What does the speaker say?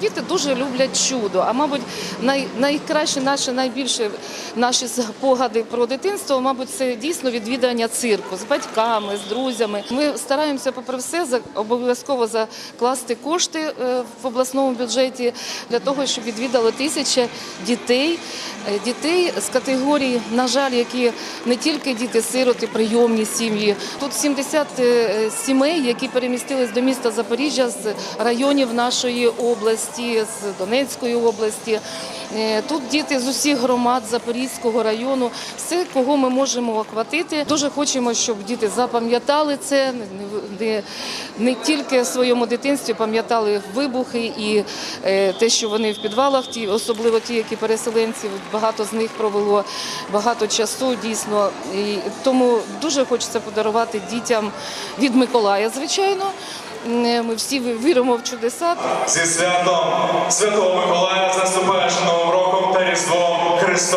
Діти дуже люблять чудо. А мабуть, най, найкраще наші, найбільше наші спогади про дитинство, мабуть, це дійсно відвідання цирку з батьками, з друзями. Ми стараємося, попри все, за обов'язково закласти кошти е, в обласному бюджеті для того, щоб відвідали тисяча дітей, е, дітей з категорії, на жаль, які не тільки діти-сироти, прийомні сім'ї. Тут 70 е, сімей, які перемістились до міста Запоріжжя з районів нашої області, з Донецької області. Е, Тут діти з усіх громад Запорізького району, все, кого ми можемо охватити. Дуже хочемо, щоб діти запам'ятали це, не, не, тільки в своєму дитинстві пам'ятали вибухи і е, те, що вони в підвалах, ті, особливо ті, які переселенці, багато з них провело багато часу дійсно. І тому дуже хочеться подарувати дітям від Миколая, звичайно. Е, Ми всі віримо в чудеса. Зі святом Святого Миколая з